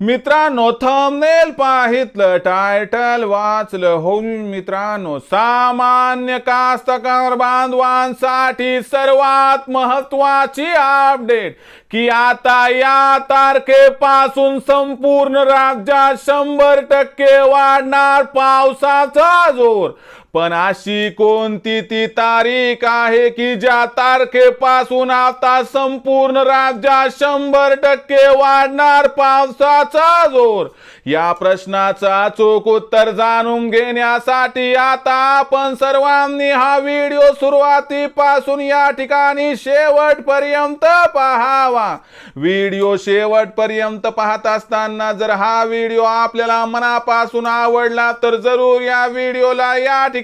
मित्रांनो thumbnail पाहितलं title वाचलं. हो मित्रांनो सामान्य कास्तकार बांधवांसाठी सर्वात महत्वाची अपडेट की आता या तारखेपासून संपूर्ण राज्यात शंभर टक्के वाढणार पावसाचा जोर. पण अशी कोणती ती तारीख आहे की ज्या तारखेपासून आता संपूर्ण राज्यात शंभर टक्के वाढणार पावसाचा जोर? या प्रश्नाचा चोख उत्तर जाणून घेण्यासाठी आता आपण सर्वांनी हा व्हिडिओ सुरुवातीपासून या ठिकाणी शेवटपर्यंत पाहावा. व्हिडिओ शेवटपर्यंत पाहत असताना जर हा व्हिडिओ आपल्याला मनापासून आवडला तर जरूर या व्हिडिओला या ठिकाणी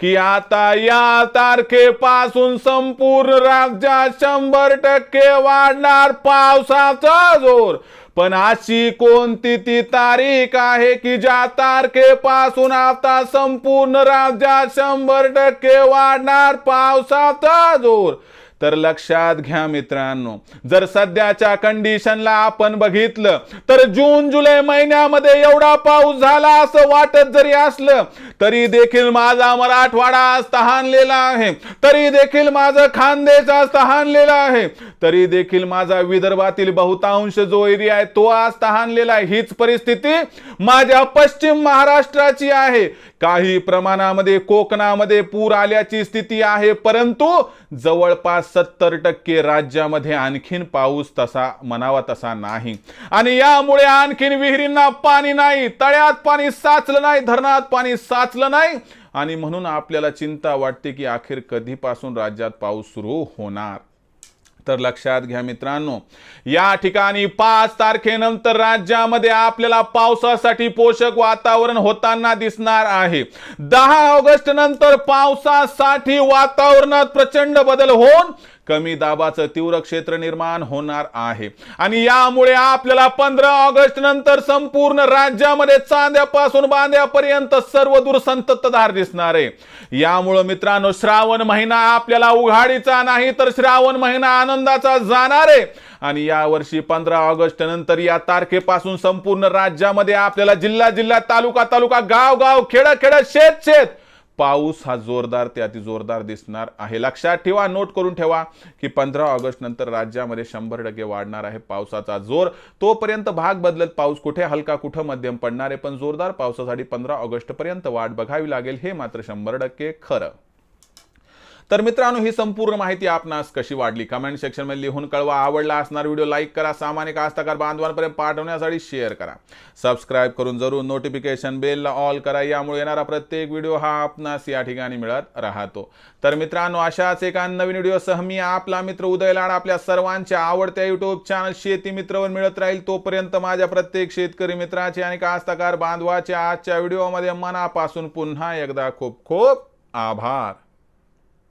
की आता या तारखेपासून संपूर्ण राज्यात शंभर टक्के वाढणार पावसाचा जोर. पण अशी कोणती ती तारीख आहे की ज्या तारखेपासून आता संपूर्ण राज्यात शंभर टक्के वाढणार पावसाचा जोर? तर लक्षात घ्या मित्रांनो जर सध्याच्या कंडिशनला आपण बघितलं तर जून जुलै महिन्यामध्ये एवढा पाऊस झाला असं वाटत जरी असलं तरी देखील माझा मराठवाडा आज तहानलेला आहे. तरी देखील माझं खानदेश आज तहानलेला आहे. तरी देखील माझा विदर्भातील बहुतांश जो एरिया आहे तो आज तहानलेला आहे. हीच परिस्थिती माझ्या पश्चिम महाराष्ट्राची आहे. काही प्रमाणामध्ये कोकणामध्ये पूर आल्याची स्थिती आहे परंतु जवळपास सत्तर टक्के राज्यामध्ये आणखीन पाऊस तसा म्हणावा तसा नाही. आणि यामुळे आणखीन विहिरींना पाणी नाही तळ्यात पाणी साचलं नाही धरणात पाणी साचलं नाही. आणि म्हणून आपल्याला चिंता वाटते की अखेर कधीपासून राज्यात पाऊस सुरू होणार? तर लक्षात घ्या मित्रांनो. या ठिकाणी पाच तारखेनंतर राज्यामध्ये आपल्याला पावसासाठी पोषक वातावरण होताना दिसणार आहे. दहा ऑगस्ट नंतर पावसासाठी वातावरणात प्रचंड बदल होऊन कमी दाबाचं तीव्र क्षेत्र निर्माण होणार आहे. आणि यामुळे आपल्याला पंधरा ऑगस्ट नंतर संपूर्ण राज्यामध्ये चांद्यापासून बांध्यापर्यंत सर्व दूर संततधार दिसणार आहे. यामुळं मित्रांनो श्रावण महिना आपल्याला उघाडीचा नाही तर श्रावण महिना आनंदाचा जाणार आहे. आणि या वर्षी पंधरा ऑगस्ट नंतर या तारखेपासून संपूर्ण राज्यामध्ये आपल्याला जिल्हा जिल्हा तालुका तालुका गाव गाव खेड खेड शेत शेत पाऊस हा जोरदार ते अति जोरदार दिसणार आहे. लक्षात ठेवा नोट करून ठेवा की पंधरा ऑगस्ट नंतर राज्यामध्ये शंभर टक्के वाढणार आहे पावसाचा जोर. तोपर्यंत भाग बदलत पाऊस कुठे हलका कुठं मध्यम पडणार आहे पण जोरदार पावसासाठी पंधरा ऑगस्ट पर्यंत वाट बघावी लागेल हे मात्र शंभर टक्के खरं. तर मित्रांनो ही संपूर्ण माहिती आपणास कशी वाढली कमेंट सेक्शनमध्ये लिहून कळवा. आवडला असणार व्हिडिओ लाईक करा. सामान्य कास्तकार बांधवांपर्यंत पाठवण्यासाठी शेअर करा. सबस्क्राईब करून जरूर नोटिफिकेशन बेलला ऑल करा. यामुळे येणारा प्रत्येक व्हिडिओ हा आपणास या ठिकाणी मिळत राहतो. तर मित्रांनो अशाच एका नवीन व्हिडिओसह मी आपला मित्र उदय लाड आपल्या सर्वांच्या आवडत्या युट्यूब चॅनल शेती मित्रवर मिळत राहील. तोपर्यंत माझ्या प्रत्येक शेतकरी मित्राचे आणि कास्तकार बांधवाच्या आजच्या व्हिडिओमध्ये मनापासून पुन्हा एकदा खूप खूप आभार.